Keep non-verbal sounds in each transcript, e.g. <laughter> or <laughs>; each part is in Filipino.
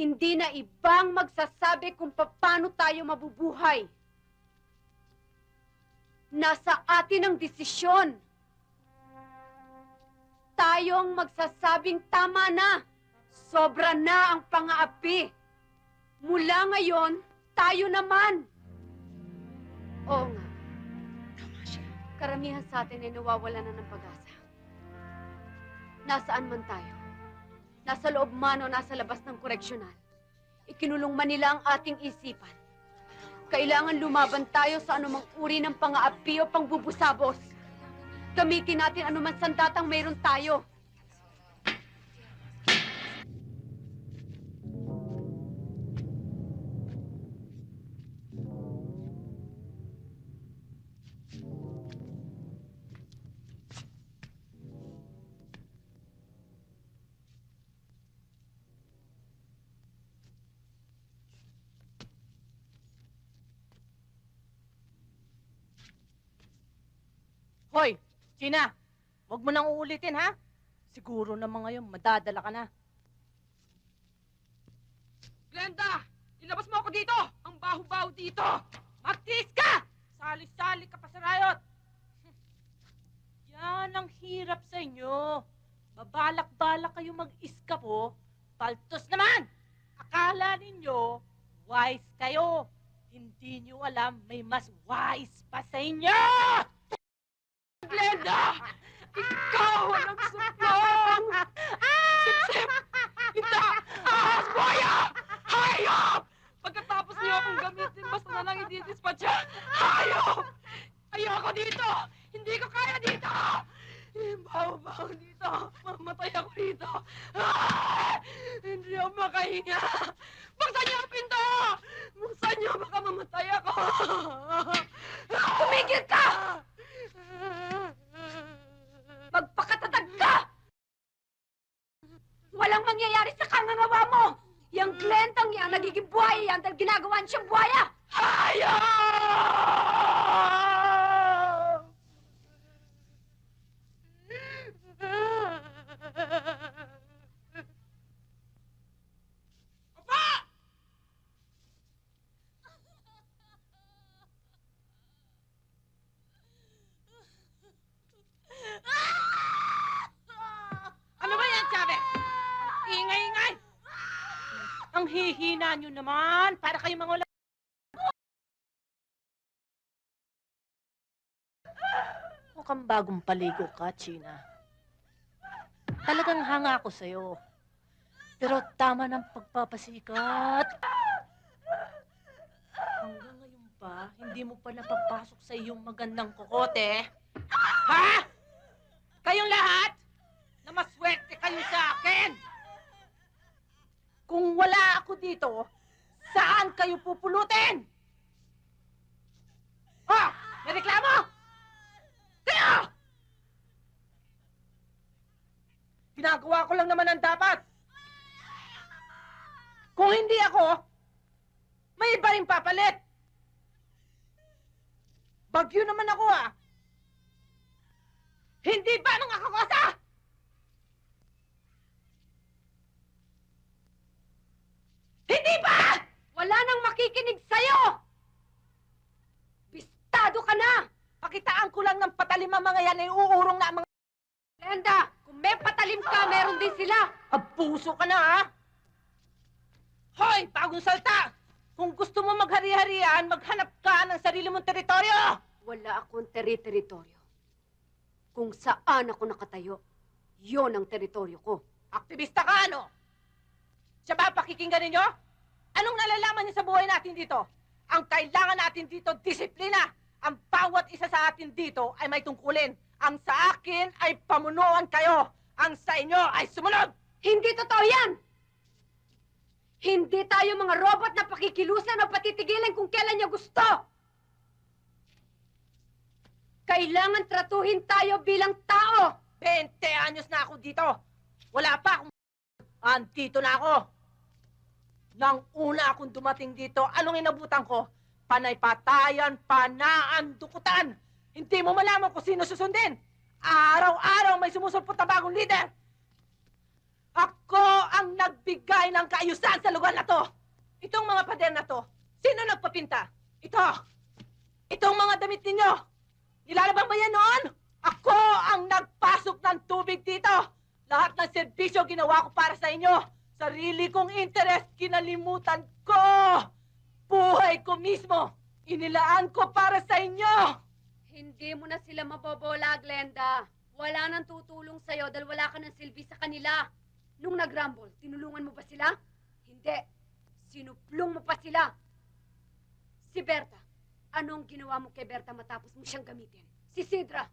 Hindi na ibang magsasabi kung paano tayo mabubuhay. Nasa atin ang desisyon. Tayong magsasabing tama na. Sobra na ang pangaapi. Mula ngayon, tayo naman. Oo nga. Tama siya. Karamihan sa atin ay nawawala na ng pag-asa. Nasaan man tayo, nasa loob man o nasa labas ng koreksyonal, ikinulong man nila ang ating isipan. Kailangan lumaban tayo sa anumang uri ng pang-aapi o pangbubusabos. Gamitin natin anuman sandatang mayroon tayo. Hoy, Gina! Huwag mo nang uulitin, ha? Siguro naman ngayon, madadala ka na. Glenda! Ilabas mo ako dito! Ang baho-baho dito! Magtiis ka! Sali-sali ka pa sa rayot! Yan ang hirap sa inyo. Babalak-balak kayo mag-iskapo. Paltos naman! Akala ninyo, wise kayo. Hindi nyo alam, may mas wise pa sa inyo! Glenda! Ikaw ang nagsuplong! Sip-sip! Hinda! Ahas! Buhaya! Hayop! Pagkatapos niyo akong gamitin, basta na lang i-dispatcha! Hayop! Ayoko dito! Hindi ko kaya dito! Baho-baho dito! Mamatay ako dito! Ah! Hindi ako makahinga! Buksan niyo ang pinto! Buksan niyo! Baka mamatay ako! Tumigil ka! Magpakatatag ka! Walang mangyayari sa kangangawa mo! Yang klentang yan, nagiging buhaya yan dahil ginagawa siyang buhaya! Hayop! Apa! Ano ba yan, Chavez? Ingay-ingay! Ang hihina nyo naman, para kayo mga. Mukhang bagong paligo ka, China. Talagang hanga ako sa'yo. Pero tama ng pagpapasikat. Hanggang ngayon pa, hindi mo pa napapasok sa iyong magandang kokote. Ha? Kayong lahat? Na maswerte kayo sa akin? Kung wala ako dito, saan kayo pupulutin? Ha? May reklamo? Kayo! Ginagawa ko lang naman ang dapat. Kung hindi ako, may iba rin papalit. Bagyo naman ako ah. Hindi ba nung akakosa? Hindi ba? Wala nang makikinig sa'yo! Pistado ka na! Pakitaan ko lang ng patalim ang mga yan ay uurong na ang mga Glenda, kung may patalim ka, meron din sila! abuso ka na ha. Hoy, bagong salta! Kung gusto mo maghari-harian, maghanap ka ng sarili mong teritoryo! Wala akong teri-teritoryo. Kung saan ako nakatayo, yon ang teritoryo ko. Aktivista ka, ano? Siya ba pakikinggan ninyo? Anong nalalaman niyo sa buhay natin dito? Ang kailangan natin dito, disiplina. Ang bawat isa sa atin dito ay may tungkulin. Ang sa akin ay pamunuan kayo. Ang sa inyo ay sumunod. Hindi totoo yan! Hindi tayo mga robot na pakikilusan o patitigilan kung kailan niya gusto! Kailangan tratuhin tayo bilang tao! 20 anyos na ako dito. Wala pa akong... <laughs> Andito na ako. Nang una akong dumating dito, anong inabutan ko? Panay patayan, panaan, dukutan. Hindi mo malaman kung sino susundin. Araw-araw may sumusulpot na bagong leader. Ako ang nagbigay ng kaayusan sa lugar na to. Itong mga pader na to, sino nagpapinta? Ito. Itong mga damit ninyo. Nilalabang ba yan noon? Ako ang nagpasok ng tubig dito. Lahat ng serbisyo ginawa ko para sa inyo. Sarili kong interes kinalimutan ko. Buhay ko mismo. Inilaan ko para sa inyo. Hindi mo na sila mabobola, Glenda. Wala nang tutulong sa'yo dahil wala ka ng silbi sa kanila. Nung nag-rumble, tinulungan mo ba sila? Hindi. Sinuplong mo pa sila. Si Berta, anong ginawa mo kay Berta matapos mo siyang gamitin? Si Sidra,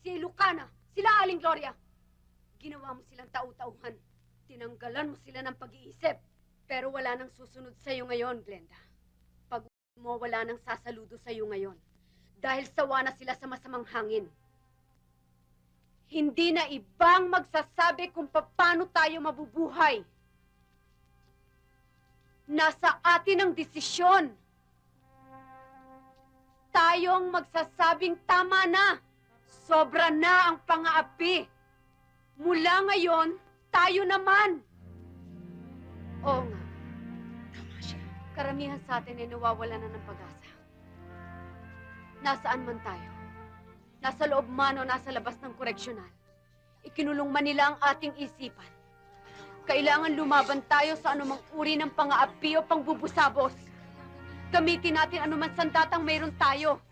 si Lucana, sila Aling Gloria. Ginawa mo silang tau-tauhan. Tinanggalan mo sila ng pag-iisip. Pero wala nang susunod sa'yo ngayon, Glenda. Mo, wala nang sasaludo sa'yo ngayon dahil sawa na sila sa masamang hangin. Hindi na ibang magsasabi kung paano tayo mabubuhay. Nasa atin ang desisyon. Tayo ang magsasabing tama na. Sobra na ang pangaapi. Mula ngayon, tayo naman. Oo nga. Karamihan sa atin ay nawawala na ng pag-asa. Nasaan man tayo, nasa loob man o nasa labas ng koreksyonal, ikinulong man nila ang ating isipan. Kailangan lumaban tayo sa anumang uri ng pang-aapi o pangbubusabos. Gamitin natin anuman sandatang mayroon tayo.